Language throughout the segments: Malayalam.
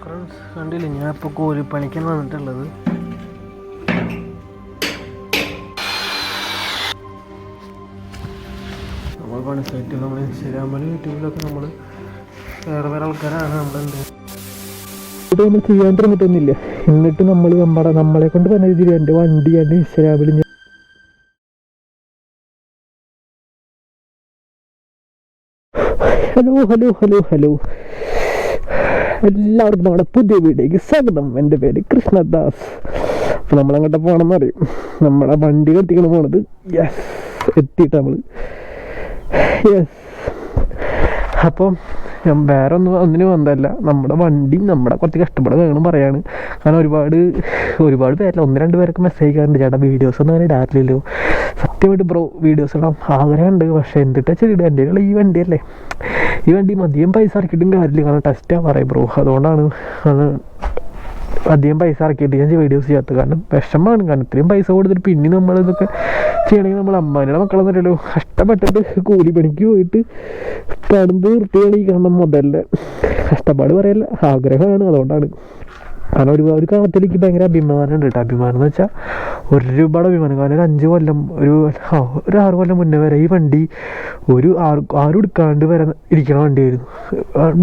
ഫ്രണ്ട്സ് കണ്ടില്ല? ഞാൻ ഇപ്പോൾ പണിക്കാൻ വന്നിട്ടുള്ളത്. നമ്മൾ പണി സൈറ്റിൽ നമ്മൾ ഇൻസ്റ്റാഗ്രാമിൽ യൂട്യൂബിലൊക്കെ നമ്മൾ വേറെ വേറെ ആൾക്കാരാണ് നമ്മളെന്ത് നമ്മൾ ചെയ്യാൻ തുടങ്ങിയിട്ടൊന്നുമില്ല. എന്നിട്ട് നമ്മൾ നമ്മുടെ നമ്മളെ കൊണ്ട് തന്നെ രീതിയിൽ എന്റെ വണ്ടി എന്റെ ഇൻസ്റ്റാഗ്രാമിൽ ഞാൻ ഹലോ ഹലോ ഹലോ ഹലോ. എല്ലാവർക്കും നമ്മുടെ പുതിയ വീഡിയോക്ക് സ്വാഗതം. എന്റെ പേര് കൃഷ്ണദാസ്. നമ്മൾ അങ്ങോട്ട് പോകണമെന്ന് അറിയും? നമ്മളെ വണ്ടി കത്തിക്കണം പോണത്. യെസ് എത്തിയിട്ട് നമ്മൾ യെസ് അപ്പം ഞാൻ വേറെ ഒന്നും ഒന്നിനും വന്നതല്ല. നമ്മുടെ വണ്ടി നമ്മുടെ കുറച്ച് കഷ്ടപ്പാട് വേണം പറയാണ്. കാരണം ഒരുപാട് ഒരുപാട് പേരല്ല ഒന്ന് രണ്ട് പേരൊക്കെ മെസ്സേജ് ചെയ്യാറുണ്ട് ചേട്ടാ വീഡിയോസ് ഒന്നും അങ്ങനെ ഇടാറില്ലല്ലോ. സത്യമായിട്ട് ബ്രോ വീഡിയോസ് ഇടാം ആഗ്രഹമുണ്ട്. പക്ഷേ എന്തിട്ടാ ചെടി എന്റെ ഈ വണ്ടിയല്ലേ. ഈ വണ്ടി മതിയും പൈസ ഇറക്കിയിട്ടും കാര്യമില്ല. കാരണം ടെസ്റ്റാ പറയും ബ്രോ അതുകൊണ്ടാണ് അത് അധികം പൈസ ഇറക്കിയിട്ട് ഞാൻ വീഡിയോസ് ചെയ്യാത്തത്. കാരണം വിഷമമാണ്. കാരണം ഇത്രയും പൈസ കൊടുത്തിട്ട് പിന്നെ നമ്മൾ ഇതൊക്കെ ചെയ്യണമെങ്കിൽ നമ്മൾ അമ്മാനിയുടെ മക്കളെന്നറിയല്ലോ കഷ്ടപ്പെട്ടിട്ട് കൂലി പണിക്ക് പോയിട്ട് പണിത് വൃത്തിയാണ് ഈ കാണുന്ന മുതലിന്റെ കഷ്ടപ്പാട് പറയല്ല. ആഗ്രഹമാണ്. അതുകൊണ്ടാണ്. കാരണം ഒരു ഒരു കാലത്തിലേക്ക് ഭയങ്കര അഭിമാനം ഉണ്ട് കേട്ടോ അഭിമാനം എന്ന് വെച്ചാൽ ഒരുപാട് അഭിമാനം. കാരണം ഒരു അഞ്ച് കൊല്ലം ഒരു ഒരു ആറ് കൊല്ലം മുന്നേ വരെ ഈ വണ്ടി ഒരു ആറ് ആരും എടുക്കാണ്ട് വരെ ഇരിക്കണ വണ്ടിയായിരുന്നു.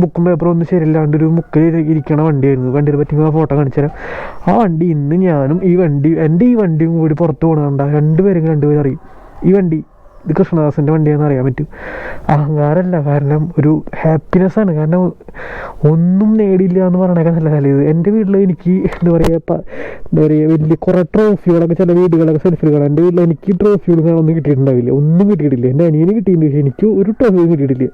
ബുക്കും പേപ്പറും ഒന്നും ശരിയല്ലാണ്ട് ഒരു മുക്കിൽ ഇരിക്കണ വണ്ടിയായിരുന്നു. വണ്ടിയെ പറ്റി ആ ഫോട്ടോ കാണിച്ചു തരാം. ആ വണ്ടി ഇന്ന് ഞാനും ഈ വണ്ടി എന്റെ ഈ വണ്ടിയും കൂടി പുറത്ത് പോകണണ്ട രണ്ടുപേരും രണ്ടുപേരും അറിയും. ഈ വണ്ടി ഇത് കൃഷ്ണദാസിന്റെ വണ്ടിയാണെന്ന് അറിയാൻ പറ്റും. അഹങ്കാരമല്ല കാരണം ഒരു ഹാപ്പിനെസ് ആണ്. കാരണം ഒന്നും നേടിയില്ല എന്ന് പറയണേക്കാൾ കാര്യം ഇത് എന്റെ വീട്ടിൽ എനിക്ക് എന്താ പറയുക എന്താ പറയുക വലിയ കുറേ ട്രോഫികളൊക്കെ ചില വീടുകളൊക്കെ സെൽഫികൾ എന്റെ വീട്ടിൽ എനിക്ക് ട്രോഫികളൊന്നും ഒന്നും കിട്ടിയിട്ടുണ്ടാവില്ല. ഒന്നും കിട്ടിയിട്ടില്ല. എന്റെ അനിയന് കിട്ടിയിട്ടുണ്ട് പക്ഷേ എനിക്ക് ഒരു ട്രോഫിയും കിട്ടിയിട്ടില്ല.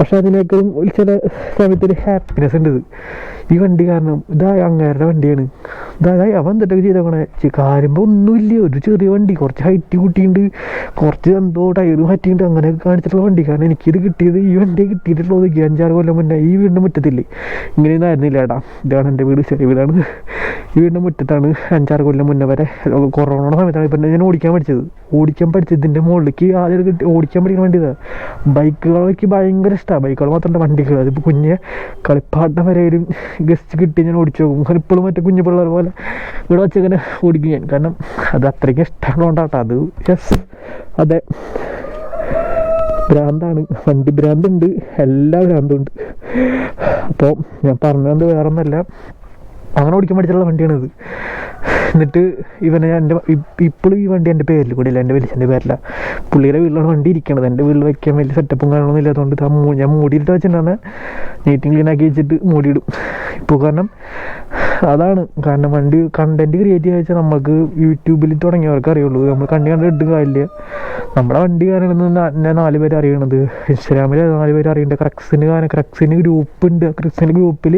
പക്ഷേ അതിനേക്കാളും ചില സമയത്തൊരു ഹാപ്പിനെസ് ഉണ്ട് ഇത്. ഈ വണ്ടി കാരണം ഇതാ അങ്ങേരുടെ വണ്ടിയാണ്. ഇതായി അവൻ എന്തൊക്കെ ചെയ്തേക്കണേ കാര്യമ്പോൾ ഒന്നുമില്ല. ഒരു ചെറിയ വണ്ടി കുറച്ച് ഹൈറ്റ് കൂട്ടിയിട്ടുണ്ട് കുറച്ച് എന്തോ ടയർ മാറ്റിയിട്ടുണ്ട് അങ്ങനെ കാണിച്ചിട്ടുള്ള വണ്ടി. കാരണം എനിക്കിത് കിട്ടിയത് ഈ വണ്ടി കിട്ടിയിട്ടുള്ളത് അഞ്ചാറ് കൊല്ലം മുന്നേ ഈ വീടിന്റെ മുറ്റത്തില്ലേ? ഇങ്ങനെയൊന്നും ആയിരുന്നില്ല ഏട്ടാ. ഇതാണ് എന്റെ വീട്. ചെറിയ വീടാണ്. ഈ വീടിന്റെ മുറ്റത്താണ് അഞ്ചാറ് കൊല്ലം മുന്നേ വരെ കൊറോണ സമയത്താണ് ഇപ്പം ഞാൻ ഓടിക്കാൻ പഠിച്ചത്. ഓടിക്കാൻ പഠിച്ചത് ഇതിന്റെ മുകളിലേക്ക് ആദ്യം കിട്ടി ഓടിക്കാൻ പഠിക്കാൻ വേണ്ടിയതാണ് ബൈക്കുകളൊക്കെ ഭയങ്കര ഇഷ്ടമാണ് ബൈക്കുകൾ മാത്രമല്ല വണ്ടികൾ. അതിപ്പോൾ കുഞ്ഞ് കളിപ്പാട്ടം വരെയും ഗസ്റ്റ് കിട്ടി ഞാൻ ഓടിച്ചു പോകും കാരണം ഇപ്പോഴും മറ്റേ കുഞ്ഞു പിള്ളേർ പോലെ ഇവിടെ വെച്ചിങ്ങനെ ഓടിക്കും ഞാൻ. കാരണം അത് അത്രയ്ക്ക് ഇഷ്ടമുള്ളതുകൊണ്ടാട്ടോ അത് യെസ് അതെ. ഭ്രാന്താണ്. വണ്ടി ഭ്രാന്തുണ്ട്. എല്ലാ ഭ്രാന്തും ഉണ്ട്. അപ്പോൾ ഞാൻ പറഞ്ഞത് വേറെ ഒന്നല്ല അങ്ങനെ ഓടിക്കാൻ പഠിച്ചിട്ടുള്ള വണ്ടിയാണിത്. എന്നിട്ട് ഇവനെ എന്റെ ഇപ്പോഴും ഈ വണ്ടി എന്റെ പേരിൽ കൂടിയില്ല എന്റെ വലിച്ചന്റെ പേരില്ല പുള്ളിയുടെ വീട്ടിലാണ് വണ്ടി ഇരിക്കണത്. എന്റെ വീട്ടിൽ വയ്ക്കാൻ വലിയ സെറ്റപ്പും കാണണമെന്നും ഇല്ലാത്തതുകൊണ്ട് ഞാൻ മൂടിയിട്ട് വെച്ചിട്ടുണ്ടാണ് നീറ്റും ക്ലീൻ ആക്കി വെച്ചിട്ട് മൂടിയിടും. ഇപ്പോൾ കാരണം അതാണ് കാരണം വണ്ടി കണ്ടന്റ് ക്രിയേറ്റ് ചെയ്യാൻ വെച്ചാൽ നമുക്ക് യൂട്യൂബിൽ തുടങ്ങിയവർക്ക് അറിയുള്ളൂ. നമ്മൾ കണ്ടി കണ്ട് ഇട്ടും കാര്യമില്ല. നമ്മുടെ വണ്ടി കാരണം ഞാൻ നാല് പേര് അറിയണത്. ഇൻസ്റ്റാഗ്രാമിൽ നാല് പേര് അറിയേണ്ട. ക്രക്സിന് കാരണം ക്രക്സിന് ഗ്രൂപ്പ് ഉണ്ട് ക്രക്സിന് ഗ്രൂപ്പിൽ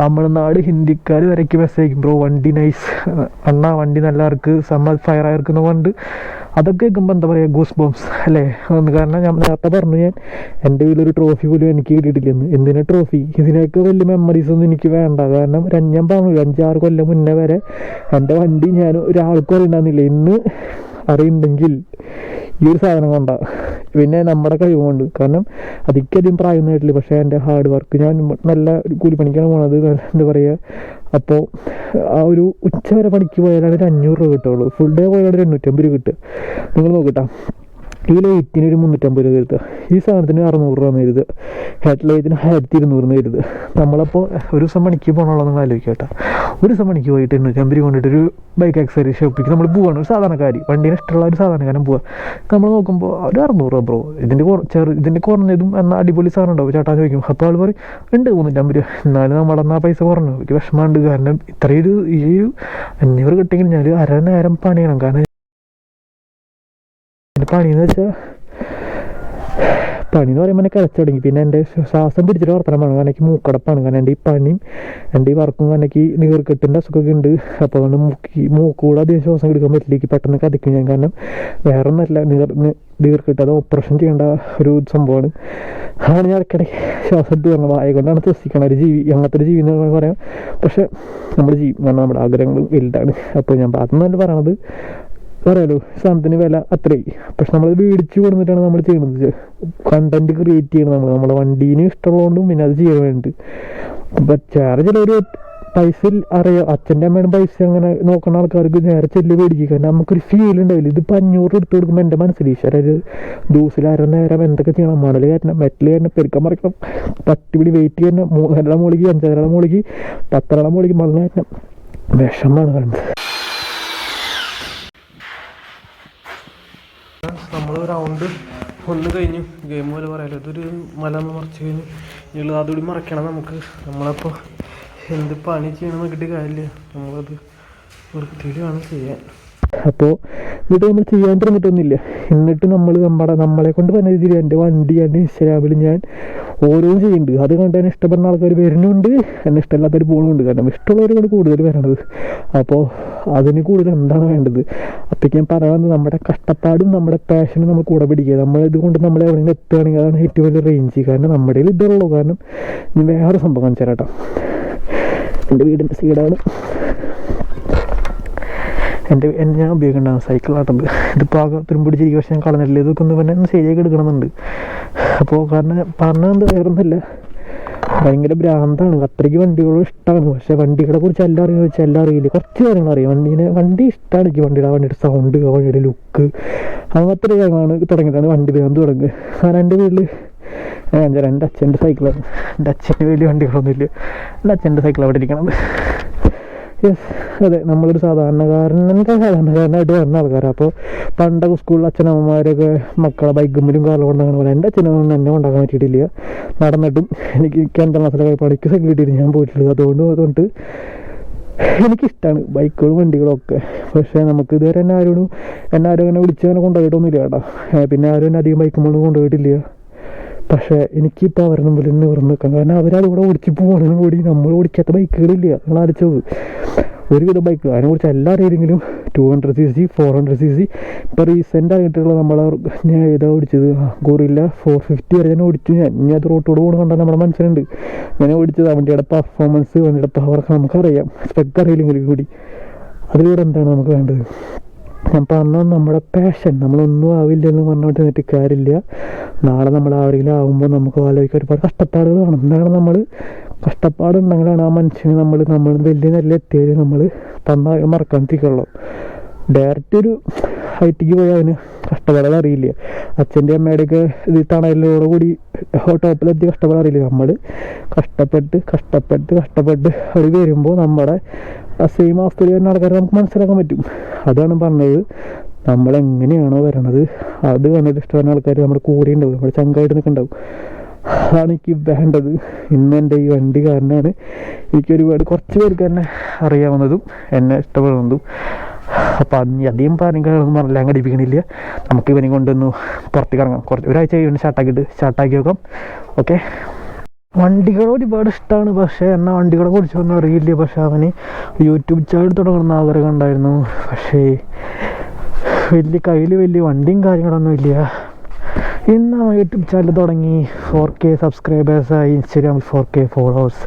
തമിഴ്നാട് ഹിന്ദിക്കാർ വരയ്ക്ക് മെസ്സേജ് ബ്രോ വണ്ടി നൈസ് അണ്ണാ വണ്ടി നല്ല ആർക്ക് സമ്മർ ഫയർ ആയിരിക്കുന്ന കൊണ്ട് അതൊക്കെ കേൾക്കുമ്പോൾ എന്താ പറയുക ഗൂസ് ബോംസ് അല്ലേ കാരണം ഞാൻ നേരത്തെ പറഞ്ഞു ഞാൻ എന്റെ കയ്യിലൊരു ട്രോഫി പോലും എനിക്ക് കിട്ടിയിട്ടില്ലെന്ന്. എന്തിനാ ട്രോഫി ഇതിനൊക്കെ വലിയ മെമ്മറീസ് ഒന്നും എനിക്ക് വേണ്ട. കാരണം ഞാൻ പറഞ്ഞു അഞ്ചാറ് കൊല്ലം മുന്നേ വരെ എന്റെ വണ്ടി ഞാൻ ഒരാൾക്കും അറിയണമെന്നില്ല ഇന്ന് അറിയുന്നുണ്ടെങ്കിൽ ഈ ഒരു സാധനം കൊണ്ടാ. പിന്നെ നമ്മുടെ കഴിവ് കൊണ്ട് കാരണം അതിക്കധികം പ്രായം നേട്ടില്ല പക്ഷേ എന്റെ ഹാർഡ് വർക്ക് ഞാൻ നല്ല കൂലിപ്പണിക്കാണ് പോണത്. എന്താ പറയുക അപ്പോൾ ആ ഒരു ഉച്ച വരെ പണിക്ക് പോയാലാണ് ഒരു അഞ്ഞൂറ് രൂപ കിട്ടുള്ളൂ. ഫുൾ ഡേ പോയാലാണ് ഒരു എണ്ണൂറ്റമ്പത് രൂപ കിട്ടുക. നിങ്ങൾ നോക്കട്ടാ ഈ ലൈറ്റിന് ഒരു മുന്നൂറ്റമ്പത് രൂപ കരുതുക. ഈ സാധനത്തിന് അറുന്നൂറ് രൂപ കരുതുക. ഹെഡ് ലൈറ്റിന് ആയിരത്തി ഇരുന്നൂറ് കരുതുക. നമ്മളപ്പോൾ ഒരു ദിവസം മണിക്ക് പോകണമല്ലോ നിങ്ങൾ ആലോചിക്കുക കേട്ടോ. ഒരു ദിവസം മണിക്ക് പോയിട്ട് എണ്ണൂറ്റമ്പത് രൂപ കൊണ്ടിട്ട് ഒരു ബൈക്ക് ആക്സറി ഷോപ്പിക്ക് നമ്മൾ പോവാണ്. ഒരു സാധാരണക്കാരി. വണ്ടീനെ ഇഷ്ടമുള്ള ഒരു സാധാരണക്കാരൻ പോവുക നമ്മൾ നോക്കുമ്പോൾ ഒരു അറുന്നൂറ് രൂപ ബ്രോ ഇതിന്റെ ചെറു ഇതിന്റെ കുറഞ്ഞതും എന്നാൽ അടിപൊളി സാധനം ഉണ്ടാവും. ചേട്ടാ ചോദിക്കും അപ്പോൾ ആൾ പറയും ഉണ്ട് മുന്നൂറ്റമ്പത് രൂപ. എന്നാലും നമ്മളെന്നാ പൈസ കുറഞ്ഞു? എനിക്ക് വിഷമമുണ്ട് കാരണം ഇത്രയൊരു ഈ അഞ്ഞൂറ് കിട്ടിയെങ്കിൽ ഞാൻ അര നേരം പണിയണം. കാരണം എന്റെ പണിയെന്ന് വെച്ചാൽ പണി എന്ന് പറയുമ്പോൾ എന്നെ കിടച്ചു തുടങ്ങി. പിന്നെ എന്റെ ശ്വാസം പിടിച്ചിട്ട് വർത്തനമാണ് കാരണം എനിക്ക് മൂക്കടപ്പാണ്. കാരണം എന്റെ ഈ പണിയും എന്റെ ഈ വർക്കും കാരണം എനിക്ക് നീർക്കെട്ടിന്റെ അസുഖമൊക്കെ ഉണ്ട്. അപ്പോൾ അതുകൊണ്ട് മൂക്കി മൂക്കൂടെ അധികം ശ്വാസം എടുക്കാൻ പറ്റില്ല. എനിക്ക് പെട്ടെന്ന് കതിക്കും ഞാൻ. കാരണം വേറെ ഒന്നല്ല നീർ നീർക്കെട്ട് അത് ഓപ്പറേഷൻ ചെയ്യേണ്ട ഒരു സംഭവമാണ്. അതാണ് ഞാൻ ഇടയ്ക്കിടയ്ക്ക് ശ്വാസം എടുത്ത് പറഞ്ഞത്. വായ കൊണ്ടാണ് ശ്വസിക്കണം ഒരു ജീവി അങ്ങനത്തെ ഒരു ജീവി എന്ന് വേണമെങ്കിൽ പറയാം. പക്ഷേ നമ്മൾ ജീവി കാരണം നമ്മുടെ ആഗ്രഹങ്ങൾ വലുതാണ്. അപ്പോൾ ഞാൻ അതെന്നല്ല പറയണത് പറയാലോ സാധനത്തിന് വില അത്രയായി. പക്ഷെ നമ്മൾ മേടിച്ച് കൊടുത്തിട്ടാണ് നമ്മൾ ചെയ്യുന്നത്. കണ്ടന്റ് ക്രിയേറ്റ് ചെയ്യണം നമ്മൾ. നമ്മുടെ വണ്ടീന് ഇഷ്ടമുള്ളതുകൊണ്ടും പിന്നെ അത് ചെയ്യാൻ വേണ്ടി അപ്പം ചാർജ് ചിലവർ പൈസ അറിയാം. അച്ഛന്റെ അമ്മയുടെ പൈസ അങ്ങനെ നോക്കുന്ന ആൾക്കാർക്ക് നേരെ ചെല്ല് മേടിക്കുക കാരണം നമുക്കൊരു ഫീൽ ഉണ്ടാവില്ല. ഇതിപ്പോൾ അഞ്ഞൂറ് എടുത്ത് കൊടുക്കുമ്പോൾ എന്റെ മനസ്സിൽ ഒരു ദിവസത്തിൽ അര നേരം എന്തൊക്കെ ചെയ്യണം? മണൽ കയറ്റണം മെറ്റൽ കയറ്റണം പെരുക്കം മറിക്കണം പത്തുപിടി വെയിറ്റ് ചെയ്യണം മൂന്നര മൂളിക്ക് അഞ്ചര മൂളിക്ക് പത്തര മൂളിക്ക് മണൽ കയറ്റണം. വിഷമാണ് കണ്ടത് റൗണ്ട് ഒന്ന് കഴിഞ്ഞു. ഗെയിം പോലെ പറയാലോ. ഇതൊരു മല മറിച്ച് കഴിഞ്ഞു. ഇനി അതുകൂടി മറക്കണം നമുക്ക്. നമ്മളപ്പോൾ എന്ത് പണി ചെയ്യണം നോക്കിയിട്ട് കാര്യമില്ല. നമ്മളത് വൃത്തിയിൽ വേണം ചെയ്യാൻ. അപ്പോൾ ഇത് നമ്മൾ ചെയ്യാൻ തുടങ്ങിയിട്ടൊന്നുമില്ല. എന്നിട്ട് നമ്മൾ നമ്മുടെ നമ്മളെ കൊണ്ട് പറഞ്ഞ രീതിയിൽ എന്റെ വണ്ടി എന്റെ ഇൻസ്റ്റാഗ്രാമിൽ ഞാൻ ഓരോന്നും ചെയ്യുന്നുണ്ട് അത് കണ്ട് എന്നെ ഇഷ്ടപ്പെടുന്ന ആൾക്കാർ വരുന്നുണ്ട്. എന്നെ ഇഷ്ടമില്ലാത്തവർ പോകുന്നുണ്ട് കാരണം ഇഷ്ടമുള്ളവരാണ് കൂടുതൽ വരണത്. അപ്പോൾ അതിന് കൂടുതൽ എന്താണ് വേണ്ടത്? അപ്പോഴേക്ക് ഞാൻ പറയുന്നത് നമ്മുടെ കഷ്ടപ്പാടും നമ്മുടെ പാഷനും നമ്മൾ കൂടെ പിടിക്കുക. നമ്മൾ ഇതുകൊണ്ട് നമ്മൾ എവിടെയെങ്കിലും എത്തുകയാണെങ്കിൽ അതാണ് ഏറ്റവും വലിയ റേഞ്ച് കാരണം നമ്മുടെ ഇതുള്ളൂ കാരണം ഇനി വേറെ സംഭവം കാണിച്ചു എന്റെ വീടിന്റെ സൈഡാണ് എന്റെ എന്റെ ഞാൻ ഉപയോഗിക്കേണ്ടതാണ് സൈക്കിൾ ആട്ടത് ഇതിപ്പോൾ ആകെ തുരുമ്പിടിച്ചിരിക്കും പക്ഷെ ഞാൻ കളഞ്ഞിട്ടില്ല. ഇതൊക്കെ ഒന്ന് പിന്നെ ഒന്ന് ശരിയാക്കി എടുക്കണമെന്നുണ്ട്. അപ്പോൾ കാരണം പറഞ്ഞത് വേറൊന്നുമില്ല ഭയങ്കര ഭ്രാന്താണ്. അത്രയ്ക്ക് വണ്ടികളും ഇഷ്ടമാണ് പക്ഷേ വണ്ടികളെ കുറിച്ച് എല്ലാം അറിയുമോ വെച്ചാൽ എല്ലാം അറിയില്ല? കുറച്ച് കാര്യങ്ങൾ അറിയാം. വണ്ടീനെ വണ്ടി ഇഷ്ടമാണ് എനിക്ക് വണ്ടിയുടെ വണ്ടിയുടെ സൗണ്ട് വണ്ടിയുടെ ലുക്ക് അങ്ങനത്തെ കാര്യങ്ങളാണ് തുടങ്ങിയതാണ് വണ്ടി ഭ്രാന്ത് തുടങ്ങുക കാരണം എന്റെ വീട്ടിൽ ഞാൻ രണ്ട് എന്റെ അച്ഛന്റെ സൈക്കിളാണ് എന്റെ അച്ഛന്റെ വലിയ വണ്ടികളൊന്നുമില്ല. എന്റെ അച്ഛന്റെ സൈക്കിൾ അവിടെ ഇരിക്കണത്. യെസ് അതെ നമ്മളൊരു സാധാരണക്കാരന്റെ സാധാരണക്കാരനായിട്ട് വരുന്ന ആൾക്കാരാണ് അപ്പോൾ പണ്ടൊക്കെ സ്കൂളിൽ അച്ഛനമ്മമാരൊക്കെ മക്കളെ ബൈക്കുമ്പിലും കാറിലും കൊണ്ടാകണ പോലെ എന്റെ അച്ഛനും എന്നെ കൊണ്ടാക്കാൻ പറ്റിയിട്ടില്ല. നടന്നിട്ടും എനിക്ക് കേന്ദ്ര ക്ലാസ്സിലൊക്കെ പഠിക്ക് സൈക്കിൾ കിട്ടിയിട്ട് ഞാൻ പോയിട്ടുള്ളത് അതുകൊണ്ട് അതുകൊണ്ട് എനിക്കിഷ്ടമാണ് ബൈക്കുകളും വണ്ടികളും ഒക്കെ. പക്ഷേ നമുക്ക് ഇതുവരെ എന്നെ ആരോടും എന്നെ ആരും അങ്ങനെ വിളിച്ച് അങ്ങനെ കൊണ്ടുപോയിട്ടൊന്നുമില്ല കേട്ടോ. പിന്നെ ആരും എന്നെ അധികം ബൈക്കുമ്പോൾ കൊണ്ടുപോയിട്ടില്ല. പക്ഷേ എനിക്കിപ്പോൾ അവരുടെ മുമ്പിൽ നിന്ന് വെറുതെ നിൽക്കാം കാരണം അവരതുകൂടെ ഓടിച്ച് പോകണമെന്ന് കൂടി നമ്മൾ ഓടിക്കാത്ത ബൈക്കുകളില്ല. നിങ്ങൾ ആലോചിച്ചത് ഒരുവിധ ബൈക്ക് അതിനെക്കുറിച്ച് എല്ലാ രീതിയിലും two hundred C C four hundred C C ഇപ്പോൾ റീസെന്റ് ആയിട്ടുള്ള നമ്മൾ ഞാൻ ഏതാ ഓടിച്ചത്? ഗോറില്ല ഫോർ ഫിഫ്റ്റി വരെ ഞാൻ ഓടിച്ചു. ഞാൻ ഇനി അത് റോട്ടോട് പോകണം കണ്ടാൽ നമ്മുടെ മനസ്സിലുണ്ട്. ഞാൻ ഓടിച്ചത് വണ്ടിയുടെ പെർഫോമൻസ് വണ്ടിയുടെ പവറൊക്കെ നമുക്കറിയാം. സ്പെക്ക് അറിയില്ലെങ്കിൽ കൂടി. അതിലൂടെ എന്താണ് നമുക്ക് വേണ്ടത്? ഞാൻ പറഞ്ഞ നമ്മുടെ പാഷൻ നമ്മളൊന്നും ആവില്ലെന്ന് പറഞ്ഞുകൊണ്ട് നിന്നിട്ട് കാര്യമില്ല. നാളെ നമ്മൾ ആരെങ്കിലും ആകുമ്പോൾ നമുക്ക് ആലോചിക്കാൻ ഒരുപാട് കഷ്ടപ്പാടുകൾ വേണം. എന്താണ് നമ്മൾ കഷ്ടപ്പാടുണ്ടെങ്കിലാണ് ആ മനുഷ്യന് നമ്മൾ നമ്മൾ വലിയ നല്ല എത്തിയത് നമ്മൾ തന്നാൽ മറക്കാണ്ടിരിക്കുള്ളൂ ഡയറക്റ്റ് ഒരു ഹൈറ്റിക്ക് പോയാൽ അവന് കഷ്ടപ്പാടുകൾ അറിയില്ല. അച്ഛന്റെ അമ്മയുടെയൊക്കെ ഇത് തണലിനോട് കൂടി ടോപ്പിലെത്തി കഷ്ടപ്പാട് അറിയില്ല. നമ്മൾ കഷ്ടപ്പെട്ട് കഷ്ടപ്പെട്ട് കഷ്ടപ്പെട്ട് അവിടെ വരുമ്പോൾ നമ്മുടെ സെയിം അവസ്ഥയിൽ വരുന്ന ആൾക്കാരെ നമുക്ക് മനസ്സിലാക്കാൻ പറ്റും. അതാണ് പറഞ്ഞത്. നമ്മൾ എങ്ങനെയാണോ വരണത്. അത് കണ്ടിട്ട് ഇഷ്ടപ്പെടുന്ന ആൾക്കാർ നമ്മുടെ കൂടെ ഉണ്ടാവും. നമ്മുടെ ചങ്കായിട്ട് നിൽക്കുന്നുണ്ടാവും അതാണ് എനിക്ക് വേണ്ടത്. ഇന്ന് എന്റെ ഈ വണ്ടി കാരനാണ്. എനിക്ക് ഒരുപാട് കുറച്ച് പേർക്ക് തന്നെ അറിയാവുന്നതും എന്നെ ഇഷ്ടപ്പെടുന്നതും. അപ്പം അന്ന് അധികം പറഞ്ഞൊന്നും പറഞ്ഞില്ല അങ്ങ് അടിപ്പിക്കണില്ല നമുക്ക് ഇവനെ കൊണ്ടൊന്ന് പുറത്തേക്ക് ഇറങ്ങാം. കുറച്ച് ഒരാഴ്ച ഇവന് സ്റ്റാർട്ടാക്കിയിട്ട് സ്റ്റാർട്ടാക്കി വെക്കാം. ഓക്കെ വണ്ടികൾ ഒരുപാട് ഇഷ്ടമാണ്. പക്ഷേ എന്നാൽ വണ്ടികളെ കുറിച്ചൊന്നും അറിയില്ല. പക്ഷെ അവന് യൂട്യൂബ് ചാനൽ തുടങ്ങുന്ന ആഗ്രഹം ഉണ്ടായിരുന്നു. പക്ഷേ വലിയ കയ്യിൽ വലിയ വണ്ടിയും കാര്യങ്ങളൊന്നും ഇല്ല. ഇന്ന് യൂട്യൂബ് ചാനൽ തുടങ്ങി. ഫോർ കെ സബ്സ്ക്രൈബേഴ്സായി ഇൻസ്റ്റാഗ്രാമിൽ ഫോർ കെ ഫോളോവേഴ്സ്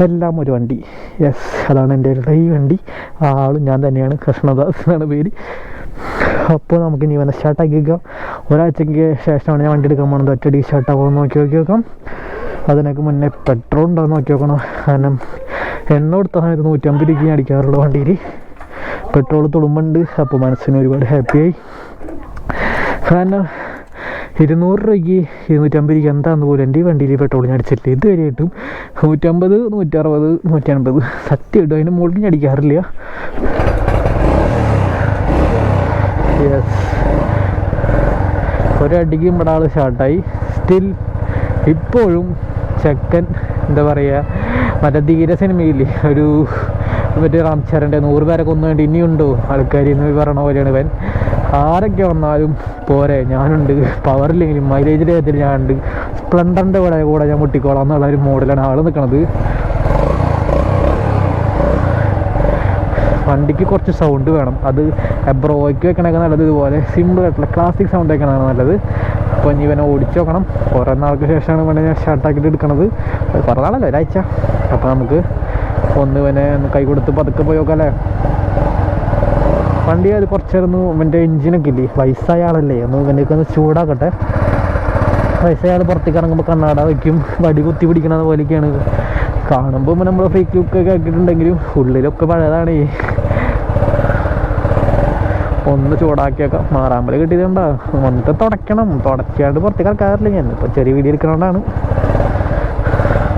എല്ലാം ഒരു വണ്ടി. യെസ് അതാണ് എന്റെ ഈ വണ്ടി. ആ ആളും ഞാൻ തന്നെയാണ്. കൃഷ്ണദാസ് എന്നാണ് പേര്. അപ്പോൾ നമുക്ക് ഇനി വന്ന സ്റ്റാർട്ടാക്കി വെക്കാം. ഒരാഴ്ചയ്ക്ക് ശേഷമാണ് ഞാൻ വണ്ടി എടുക്കാൻ പോകുന്നത് ഒറ്റടി സ്റ്റാർട്ടാകുമോ നോക്കി നോക്കി നോക്കാം. അതിനൊക്കെ മുന്നേ പെട്രോൾ ഉണ്ടോ നോക്കി നോക്കണം. കാരണം എണ്ണ കൊടുത്ത സമയത്ത് നൂറ്റമ്പത് രൂപയ്ക്ക് ഞാൻ അടിക്കാറുള്ളൂ വണ്ടിയിൽ പെട്രോൾ തുളുമ്പുണ്ട്. അപ്പോൾ മനസ്സിന് ഒരുപാട് ഹാപ്പിയായി കാരണം ഇരുന്നൂറ് രൂപയ്ക്ക് ഇരുന്നൂറ്റമ്പത് രൂപയ്ക്ക് എന്താന്ന് പോലും എന്റെ ഈ വണ്ടിയിൽ പെട്രോൾ ഞാൻ അടിച്ചിട്ടില്ല. ഇതുവരെയായിട്ടും നൂറ്റമ്പത് നൂറ്ററുപത് നൂറ്റൻപത് സത്യമായിട്ടും അതിന്റെ മുകളിൽ ഞാൻ അടിക്കാറില്ല. യെസ് ഒരടിക്ക് ഇവിടെ ആൾ ഷാർട്ടായി സ്റ്റിൽ ഇപ്പോഴും ചെക്കൻ എന്താ പറയുക മറ്റേ ധീര സിനിമയില്ലേ? ഒരു മറ്റേ റാംചരന്റെ നൂറ് പേരെ കൊന്നു വേണ്ടി ഇനിയുണ്ടോ ആൾക്കാർ എന്ന് പറയണ പോലെയാണ് ഇവൻ. ആരൊക്കെ വന്നാലും പോരെ ഞാനുണ്ട്. പവറില്ലെങ്കിലും മൈലേജിന്റെ കാര്യത്തിൽ ഞാനുണ്ട്. സ്പ്ലെൻഡറിന്റെ കൂടെ കൂടെ ഞാൻ മുട്ടിക്കോളാം എന്നുള്ള ഒരു മോഡലാണ് ആൾ നിൽക്കുന്നത് വണ്ടിക്ക് കുറച്ച് സൗണ്ട് വേണം. അത് എബ്രോയ്ക്ക് വെക്കണൊക്കെ നല്ലത് ഇതുപോലെ സിമ്പിൾ ആയിട്ടുള്ള ക്ലാസിക് സൗണ്ട് വെക്കണതാണ് നല്ലത്. അപ്പോൾ ഇനി ഇവനെ ഓടിച്ച് നോക്കണം. കുറേ നാൾക്ക് ശേഷമാണ് ഇവനെ ഞാൻ ഷർട്ടാക്കിയിട്ട് എടുക്കണത്. അത് നാളല്ല ഒരാഴ്ച. അപ്പോൾ നമുക്ക് ഒന്ന് ഇവനെ കൈ കൊടുത്ത് പതുക്കെ പോയി നോക്കാം അല്ലേ? വണ്ടി അത് കുറച്ചേരൊന്ന് എന്റെ എഞ്ചിനൊക്കെ ഇല്ലേ? വയസ്സായ ആളല്ലേ? ഒന്ന് ഇവന്റെയൊക്കെ ഒന്ന് ചൂടാക്കട്ടെ. വയസ്സായ ആൾ പുറത്തേക്ക് ഇറങ്ങുമ്പോൾ കണ്ണാട വയ്ക്കും വടി കുത്തി പിടിക്കണത് പോലെയൊക്കെയാണ്. കാണുമ്പോൾ നമ്മൾ ഫേക്ക് ലുക്കൊക്കെ ആക്കിയിട്ടുണ്ടെങ്കിലും ഉള്ളിലൊക്കെ പഴയതാണ്. ഒന്ന് ചൂടാക്കിയൊക്കെ. മാറാമ്പല കിട്ടിയതുകൊണ്ടാണ് വന്നിട്ട് തുടയ്ക്കണം. തുടയ്ക്കാണ്ട് പുറത്തേക്ക് ഇറക്കാറില്ല ഞാൻ. ഇപ്പോൾ ചെറിയ വീഡിയോ എടുക്കണോണ്ടാണ്.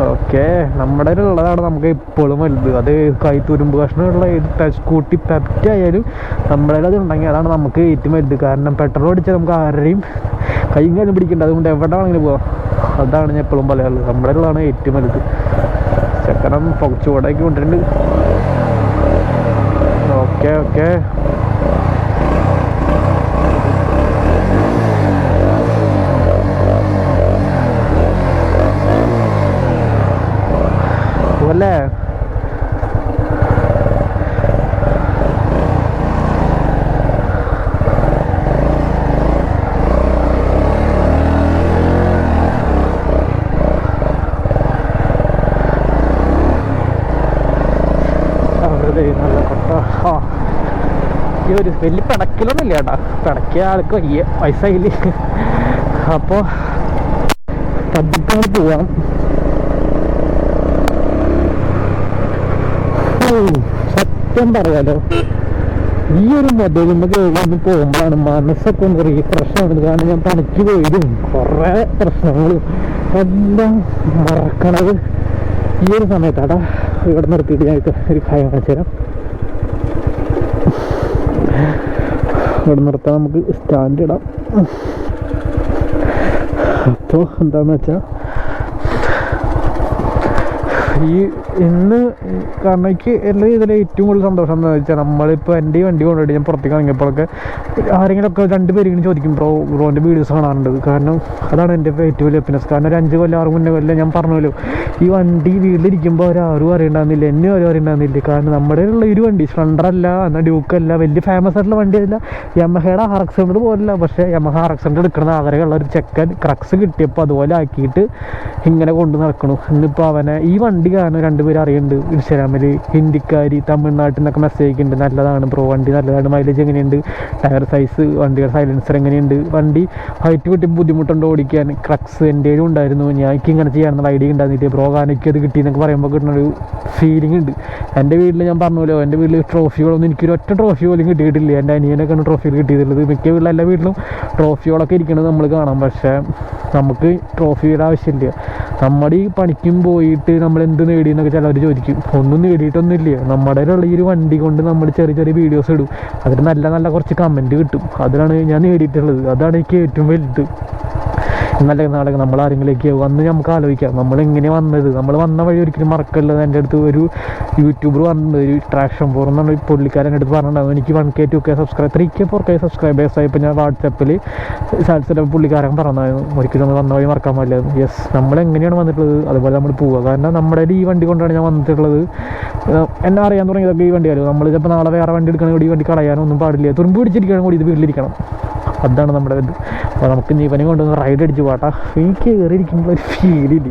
ഓക്കെ നമ്മുടെ ഉള്ളതാണ് നമുക്ക് ഇപ്പോഴും വലുത്. അത് കൈ തുരുമ്പ് കഷ്ണമുള്ള ഏത് സ്കൂട്ടി പെപ്റ്റ് ആയാലും നമ്മുടെ അത് ഉണ്ടെങ്കിൽ അതാണ് നമുക്ക് ഏറ്റവും വലുത്. കാരണം പെട്രോൾ അടിച്ചാൽ നമുക്ക് ആരെയും കൈയും കാര്യം പിടിക്കണ്ട. അതുകൊണ്ട് എവിടെ വേണമെങ്കിലും പോവാം. അതാണ് ഞാൻ എപ്പോഴും പറയാറുള്ളത്. നമ്മുടെ ഉള്ളതാണ് ഏറ്റവും വലുത്. ചക്കനം ചൂടാക്കി കൊണ്ടിട്ടുണ്ട് ഓക്കെ ഓക്കെ. അവിടെ നല്ല കൊട്ട ഈ ഒരു വലിയ പിടക്കലൊന്നും ഇല്ല ചേട്ടാ പിടക്കിയ ആൾക്ക് വയ്യ വയസ്സായില്ലേ അപ്പോൾ പതുക്കെ പോവാം. സത്യം പറയാലോ ഈ ഒരു മൊബൈലിന്റെ ഒന്ന് പോകുമ്പോഴാണ് മനസ്സൊക്കെ ഒന്ന് റീഫ്രഷ് ആവുന്നത്. കാരണം ഞാൻ പണിക്ക് പോയതും കുറേ പ്രശ്നങ്ങളും. എല്ലാം മറക്കണത് ഈ ഒരു സമയത്താടാ. ഇവിടെ നിർത്തിയിട്ട് ഞാൻ ഒരു കാര്യം കാണിച്ചു തരാം. ഇവിടെ നിർത്താൻ നമുക്ക് സ്റ്റാൻഡ് ഇടാം. അപ്പോൾ എന്താണെന്ന് വെച്ചാൽ ഈ ഇന്ന് കാരണം എല്ലാ ഇതിൽ ഏറ്റവും കൂടുതൽ സന്തോഷം എന്താണെന്ന് വെച്ചാൽ നമ്മളിപ്പോൾ എന്റെ ഈ വണ്ടി കൊണ്ടുപോയി ഞാൻ പുറത്തേക്ക് ഇറങ്ങിയപ്പോഴൊക്കെ ആരെങ്കിലുമൊക്കെ രണ്ട് പേരെങ്കിലും ചോദിക്കും ബ്രോ ബ്രോന്റെ വീഡിയോസ് കാണാറുണ്ട് കാരണം അതാണ് എന്റെ ഏറ്റവും വലിയ ഹാപ്പിനെസ് കാരണം ഒരു അഞ്ച് കൊല്ലം ആറ് മുന്നേ കൊല്ലം ഞാൻ പറഞ്ഞല്ലോ ഈ വണ്ടി വീട്ടിലിരിക്കുമ്പോൾ ആരും അറിയണ്ടാകുന്നില്ല എന്നെ ആരും അറിയണ്ടാകുന്നില്ല കാരണം നമ്മുടെ ഉള്ള ഒരു വണ്ടി സ്പ്ലണ്ടർ അല്ല എന്നാൽ ഡ്യൂക്കല്ല വലിയ ഫേമസ് ആയിട്ടുള്ള വണ്ടിയല്ല യമഹയുടെ ആർ എക്സ് ഹൺഡ്രഡ് പോലല്ല പക്ഷേ യമഹ ആർ എക്സ് ഹൺഡ്രഡ് എടുക്കുന്ന ആഗ്രഹമുള്ള ഒരു ചെക്കൻ ക്രക്സ് കിട്ടിയപ്പോൾ അതുപോലെ ആക്കിയിട്ട് ഇങ്ങനെ കൊണ്ടു നടക്കണു. ഇന്നിപ്പോൾ അവനെ ഈ വണ്ടി കാരണം രണ്ടുപേരും അറിയുന്നുണ്ട്. ഇൻസ്റ്റാഗ്രാമിൽ ഹിന്ദിക്കാരി തമിഴ്നാട്ടിൽ നിന്നൊക്കെ മെസ്സേജ് അയക്കുന്നുണ്ട്. നല്ലതാണ് ബ്രോ വണ്ടി നല്ലതാണ്. മൈലേജ് എങ്ങനെയുണ്ട്? ടയർ സൈസ് വണ്ടിയുടെ സൈലൻസർ എങ്ങനെയുണ്ട്? വണ്ടി ഹൈറ്റ് കിട്ടി ബുദ്ധിമുട്ടുണ്ട് ഓടിക്കാൻ? ക്രക്സ് എന്റെ ഉണ്ടായിരുന്നു. ഞാൻ എനിക്ക് ഇങ്ങനെ ചെയ്യാനുള്ള ഐഡിയ ഉണ്ടായിരുന്നില്ല. ബ്രോ കാനയ്ക്ക് അത് കിട്ടി എന്നൊക്കെ പറയുമ്പോൾ കിട്ടുന്ന ഒരു ഫീലിംഗ് ഉണ്ട്. എന്റെ വീട്ടിൽ ഞാൻ പറഞ്ഞല്ലോ എന്റെ വീട്ടിൽ ട്രോഫികളൊന്നും എനിക്കൊരു ഒറ്റ ട്രോഫി പോലും കിട്ടിയിട്ടില്ല. എന്റെ അനിയനൊക്കെയാണ് ട്രോഫികൾ കിട്ടിയിട്ടുള്ളത്. മിക്ക വീട്ടിലും എല്ലാ വീട്ടിലും ട്രോഫികളൊക്കെ ഇരിക്കുന്നത് നമ്മൾ കാണാം. പക്ഷേ നമുക്ക് ട്രോഫിയുടെ ആവശ്യമില്ല. നമ്മുടെ ഈ പണിക്കും പോയിട്ട് നമ്മൾ എന്ത് നേടി എന്നൊക്കെ ചിലവർ ചോദിക്കും. ഒന്നും നേടിയിട്ടൊന്നുമില്ല. നമ്മുടെ ഉള്ള ഈ ഒരു വണ്ടി കൊണ്ട് നമ്മൾ ചെറിയ ചെറിയ വീഡിയോസ് ഇടും. അതിന് നല്ല നല്ല കുറച്ച് കമന്റ് കിട്ടും. അതിലാണ് ഞാൻ നേടിയിട്ടുള്ളത്. അതാണ് എനിക്ക് ഏറ്റവും വലുത്. ഇന്നലെ നാളെ നമ്മൾ ആരെങ്കിലേക്ക് വന്ന് നമുക്ക് ആലോചിക്കാം. നമ്മൾ എങ്ങനെ വന്നത്? നമ്മൾ വന്ന വഴി ഒരിക്കലും മറക്കല്ലത് എന്റെ അടുത്ത് ഒരു യൂട്യൂബർ വന്നത് ഒരു ട്രാക്ഷൻ ഫോർ എന്നാണ് പുള്ളിക്കാരൻ എന്റെ അടുത്ത് പറഞ്ഞിട്ടുണ്ടാവും എനിക്ക് one K two K subscribe three K four K subscribers ആയപ്പോൾ ഞാൻ വാട്സപ്പിൽ സാൽസിലെ പുള്ളിക്കാരൻ പറഞ്ഞായിരുന്നു ഒരിക്കലും നമ്മൾ വന്ന വഴി മറക്കാൻ പാടില്ലായിരുന്നു യെസ് നമ്മൾ എങ്ങനെയാണ് വന്നിട്ടുള്ളത്? അതുപോലെ നമ്മൾ പോവുക. കാരണം നമ്മുടെ ഈ വണ്ടി കൊണ്ടാണ് ഞാൻ വന്നിട്ടുള്ളത്. എന്നാ അറിയാൻ തുടങ്ങിയതൊക്കെ ഈ വണ്ടിയായിരുന്നു. നമ്മൾ ചിലപ്പോൾ നാളെ വേറെ വണ്ടി എടുക്കണമെങ്കിൽ ഈ വണ്ടി കളയാനൊന്നും പാടില്ല. തുരുമ്പ് പിടിച്ചിരിക്കണം കൂടി ഇത് വീട്ടിലിരിക്കണം. അതാണ് നമ്മുടെ ഇത്. അപ്പോൾ നമുക്ക് ജീവനും കൊണ്ടുവന്ന് റൈഡ് അടിച്ച് പാട്ടാ എനിക്ക് കയറിയിരിക്കുമ്പോൾ ഫീലില്ല